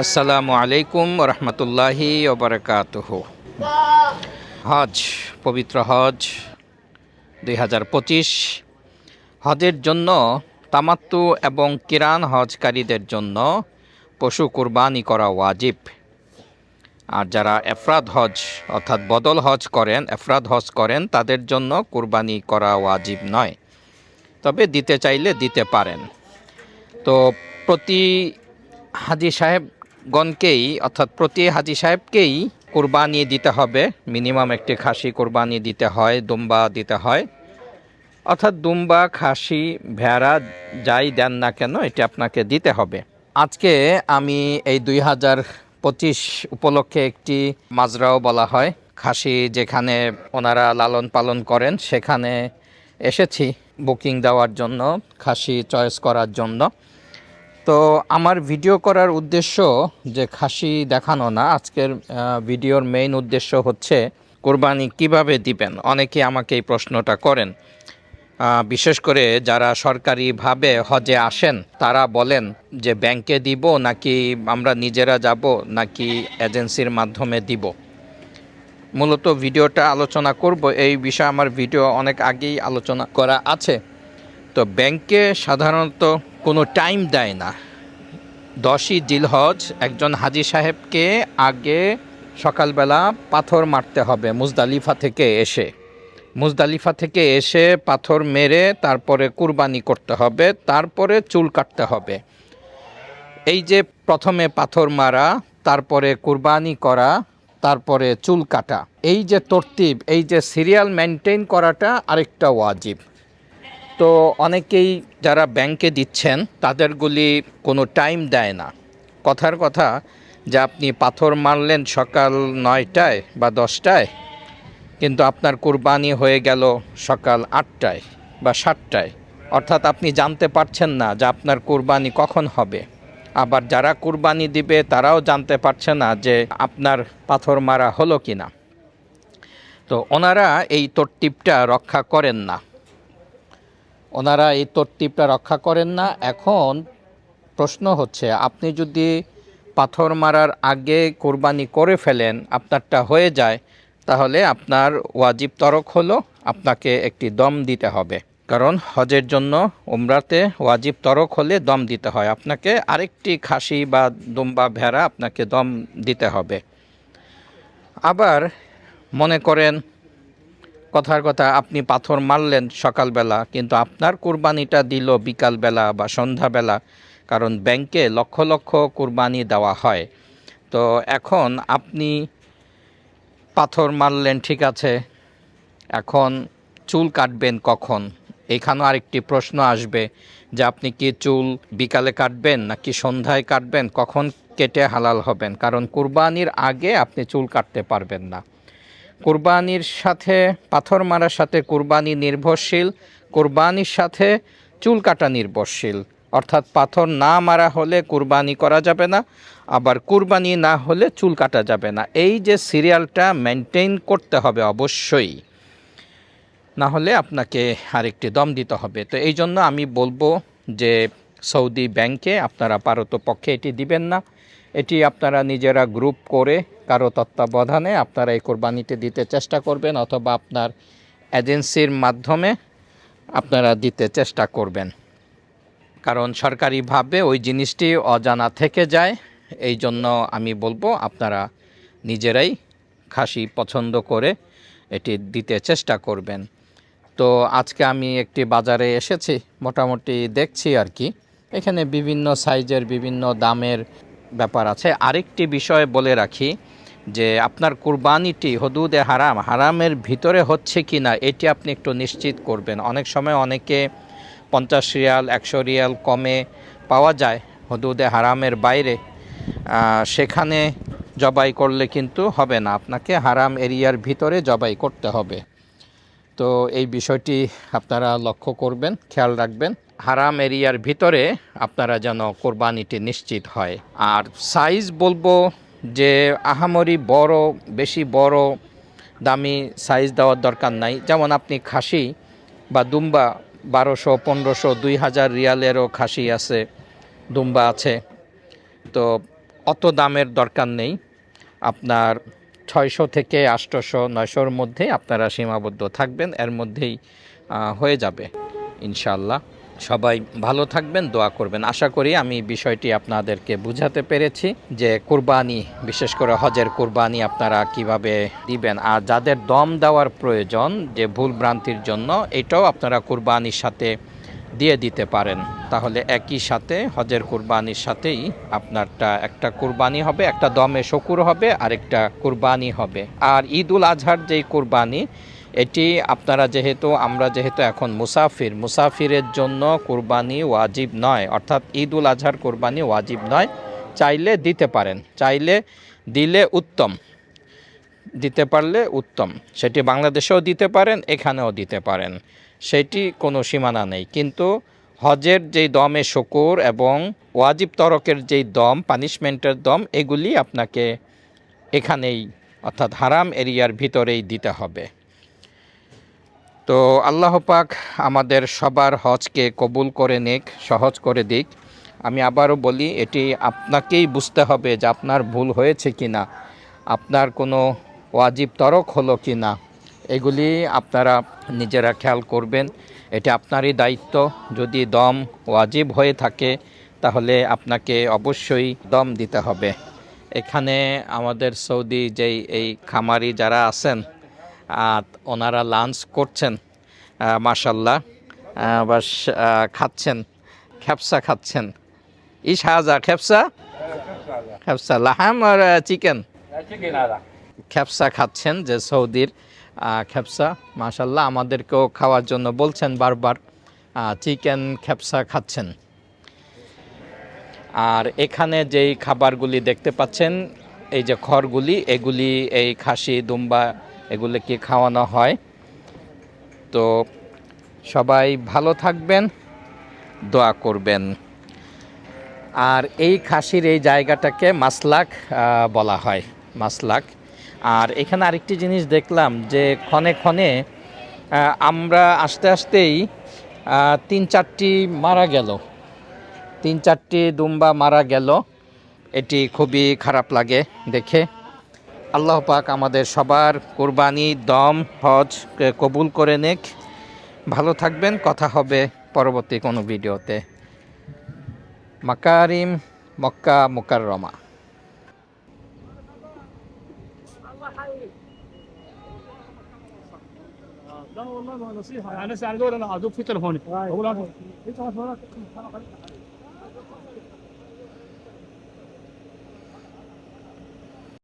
আসসালামু আলাইকুম রহমতুল্লাহি ওবরাকাতুহ। হজ, পবিত্র হজ দুই হাজার পঁচিশ। হজের জন্য তামাত্তু এবং কিরান হজকারীদের জন্য পশু কুরবানি করা ওয়াজিব। আর যারা এফরাদ হজ অর্থাৎ বদল হজ করেন, এফরাদ হজ করেন, তাদের জন্য কুরবানি করা ওয়াজিব নয়। তবে দিতে চাইলে দিতে পারেন। তো প্রতি হাজি সাহেবগণকেই অর্থাৎ প্রতি হাজি সাহেবকেই কোরবানি দিতে হবে। মিনিমাম একটি খাসি কোরবানি দিতে হয়, দুম্বা দিতে হয়। অর্থাৎ দুম্বা, খাসি, ভেড়া যাই দেন না কেন, এটি আপনাকে দিতে হবে। আজকে আমি এই দুই হাজার পঁচিশ উপলক্ষে একটি মাজরাও বলা হয়। খাসি যেখানে ওনারা লালন পালন করেন, সেখানে এসেছি বুকিং দেওয়ার জন্য, খাসি চয়েস করার জন্য। তো আমার ভিডিও করার উদ্দেশ্য যে খাসি দেখানো না, আজকের ভিডিওর মেইন উদ্দেশ্য হচ্ছে কোরবানি কীভাবে দিবেন? অনেকে আমাকে এই প্রশ্নটা করেন। বিশেষ করে যারা সরকারিভাবে হজে আসেন, তারা বলেন যে ব্যাংকে দিব নাকি আমরা নিজেরা যাব নাকি এজেন্সির মাধ্যমে দিব। মূলত ভিডিওটা আলোচনা করব। এই বিষয়ে আমার ভিডিও অনেক আগেই আলোচনা করা আছে। তো ব্যাংকে সাধারণত কোনো টাইম দেয় না। দশই জিলহজ, একজন হাজি সাহেবকে আগে সকালবেলা পাথর মারতে হবে মুজদালিফা থেকে এসে। মুজদালিফা থেকে এসে পাথর মেরে তারপরে কুরবানি করতে হবে, তারপরে চুল কাটতে হবে। এই যে প্রথমে পাথর মারা, তারপরে কুরবানি করা, তারপরে চুল কাটা, এই যে তরতিব, এই যে সিরিয়াল মেনটেন করাটা আরেকটা ওয়াজিব। তো অনেকেই যারা ব্যাংকে দিচ্ছেন, তাদেরগুলি কোনো টাইম দেয় না। কথার কথা যে আপনি পাথর মারলেন সকাল নয়টায় বা দশটায়, কিন্তু আপনার কুরবানি হয়ে গেল সকাল আটটায় বা সাতটায়। অর্থাৎ আপনি জানতে পারছেন না যে আপনার কুরবানি কখন হবে। আবার যারা কুরবানি দিবে, তারাও জানতে পারছে না যে আপনার পাথর মারা হলো কি না তো ওনারা এই তরতিবটা রক্ষা করেন না। ওনারা এই তরতিবটা রক্ষা করেন না। এখন প্রশ্ন হচ্ছে, আপনি যদি পাথর মারার আগে কোরবানি করে ফেলেন, আপনারটা হয়ে যায়, তাহলে আপনার ওয়াজিব তরক হলো, আপনাকে একটি দম দিতে হবে। কারণ হজের জন্য উমরাতে ওয়াজিব তরক হলে দম দিতে হয়। আপনাকে আরেকটি খাসি বা দুম্বা ভেড়া আপনাকে দম দিতে হবে। আবার মনে করেন কথার কথা, আপনি পাথর মারলেন সকালবেলা, কিন্তু আপনার কুরবানিটা দিল বিকালবেলা বা সন্ধ্যাবেলা, কারণ ব্যাংকে লক্ষ লক্ষ কুরবানি দেওয়া হয়। তো এখন আপনি পাথর মারলেন, ঠিক আছে, এখন চুল কাটবেন কখন? এখানেও আরেকটি প্রশ্ন আসবে যে আপনি কি চুল বিকালে কাটবেন নাকি সন্ধ্যায় কাটবেন? কখন কেটে হালাল হবেন? কারণ কুরবানির আগে আপনি চুল কাটতে পারবেন না। কুরবানির সাথে, পাথর মারার সাথে কুরবানি নির্ভরশীল, কোরবানির সাথে চুল কাটা নির্ভরশীল। অর্থাৎ পাথর না মারা হলে কুরবানি করা যাবে না, আবার কুরবানি না হলে চুল কাটা যাবে না। এই যে সিরিয়ালটা মেনটেন করতে হবে অবশ্যই। না হলে আপনাকে আরেকটি দম দিতে হবে। তো এই জন্য আমি বলব যে সৌদি ব্যাংকে আপনারা পারত পক্ষে এটি দিবেন না। এটি আপনারা নিজেরা গ্রুপ করে কারও তত্ত্বাবধানে আপনারা এই কোরবানিটি দিতে চেষ্টা করবেন অথবা আপনার এজেন্সির মাধ্যমে আপনারা দিতে চেষ্টা করবেন। কারণ সরকারিভাবে ওই জিনিসটি অজানা থেকে যায়, এই জন্য আমি বলব আপনারা নিজেরাই খাসি পছন্দ করে এটি দিতে চেষ্টা করবেন। তো আজকে আমি একটি বাজারে এসেছি, মোটামুটি দেখছি আর কি। এখানে বিভিন্ন সাইজের বিভিন্ন দামের ব্যাপার আছে। আরেকটি বিষয় বলে রাখি যে আপনার কুরবানিটি হদুদে হারাম, হারামের ভিতরে হচ্ছে কি না এটি আপনি একটু নিশ্চিত করবেন। অনেক সময় অনেকে পঞ্চাশ রিয়াল, একশো রিয়াল কমে পাওয়া যায় হদুদে হারামের বাইরে। সেখানে জবাই করলে কিন্তু হবে না। আপনাকে হারাম এরিয়ার ভিতরে জবাই করতে হবে। তো এই বিষয়টি আপনারা লক্ষ্য করবেন, খেয়াল রাখবেন। হারাম এরিয়ার ভিতরে আপনারা যেন কোরবানিটি নিশ্চিত হয়। আর সাইজ বলব যে আহামরি বড়, বেশি বড়, দামি সাইজ দেওয়ার দরকার নাই। যেমন আপনি খাসি বা দুম্বা বারোশো, পনেরোশো, দুই হাজার রিয়ালেরও খাসি আছে, দুম্বা আছে। তো অত দামের দরকার নেই। আপনার ছয়শো থেকে আটশোশো নয়শোর মধ্যে আপনারা সীমাবদ্ধ থাকবেন, এর মধ্যেই হয়ে যাবে ইনশাল্লাহ সবাই ভালো থাকবেন, দোয়া করবেন। আশা করি আমি বিষয়টি আপনাদেরকে বুঝাতে পেরেছি যে কুরবানি, বিশেষ করে হজের কুরবানি আপনারা কীভাবে দিবেন আর যাদের দম দেওয়ার প্রয়োজন, যে ভুল ভ্রান্তির জন্য, এটাও আপনারা কুরবানির সাথে দিয়ে দিতে পারেন। তাহলে একই সাথে হজের কুরবানির সাথেই আপনারটা একটা কুরবানি হবে, একটা দমে শকুর হবে আর একটা কুরবানি হবে। আর ঈদ উল আজহার যেই কুরবানি, এটি আপনারা যেহেতু, আমরা যেহেতু এখন মুসাফির, মুসাফিরের জন্য কুরবানি ওয়াজিব নয়, অর্থাৎ ঈদ উল আজহার কুরবানি ওয়াজিব নয়, চাইলে দিতে পারেন, চাইলে দিলে উত্তম। দিতে পারলে উত্তম, সেটি বাংলাদেশেও দিতে পারেন, এখানেও দিতে পারেন। সেটি কোনো সীমানা নেই। কিন্তু হজের যেই দমে শকুর এবং ওয়াজিব তরকের যেই দম পানিশমেন্টের দম, এগুলি আপনাকে এখানেই, অর্থাৎ হারাম এরিয়ার ভিতরেই দিতে হবে। তো আল্লাহ পাক আমাদের সবার হজকে কবুল করে নিক, সহজ করে দিক। আমি আবারও বলি, এটি আপনাকেই বুঝতে হবে যে আপনার ভুল হয়েছে কি না আপনার কোনো ওয়াজিব তরক হলো কি না এগুলি আপনারা নিজেরা খেয়াল করবেন। এটা আপনারই দায়িত্ব। যদি দম ওয়াজিব হয়ে থাকে তাহলে আপনাকে অবশ্যই দম দিতে হবে। এখানে আমাদের সৌদি যেই এই খামারি যারা আছেন আর ওনারা লাঞ্চ করছেন মাশাল্লাহ বাস আহ, খাচ্ছেন খ্যাপসা খাচ্ছেন। ই শাহজা খ্যাপসা? খ্যাপসা লাহাম আর চিকেন? খ্যাপসা খাচ্ছেন যে সৌদির। খেপসা মাশাল্লাহ আমাদেরকেও খাওয়ার জন্য বলছেন বারবার চিকেন খেপসা খাচ্ছেন। আর এখানে যেই খাবারগুলি দেখতে পাচ্ছেন, এই যে খড়গুলি, এগুলি এই খাসি, দুম্বা, এগুলিকে খাওয়ানো হয়। তো সবাই ভালো থাকবেন, দোয়া করবেন। আর এই খাসির এই জায়গাটাকে মাসলাক বলা হয়, মাসলাক। আর এখানে আরেকটি জিনিস দেখলাম যে ক্ষণে ক্ষণে আমরা আস্তে আস্তেই তিন চারটি মারা গেল। তিন চারটি দুম্বা মারা গেল। এটি খুবই খারাপ লাগে দেখে। আল্লাহ পাক আমাদের সবার কোরবানি, দম, হজ কবুল করে নেক। ভালো থাকবেন, কথা হবে পরবর্তী কোনো ভিডিওতে। মাকারিম মক্কা মুকাররমা। لا والله ما نصيحة. يعني أنا ساعه دول أنا أدوب في تليفوني أقول لك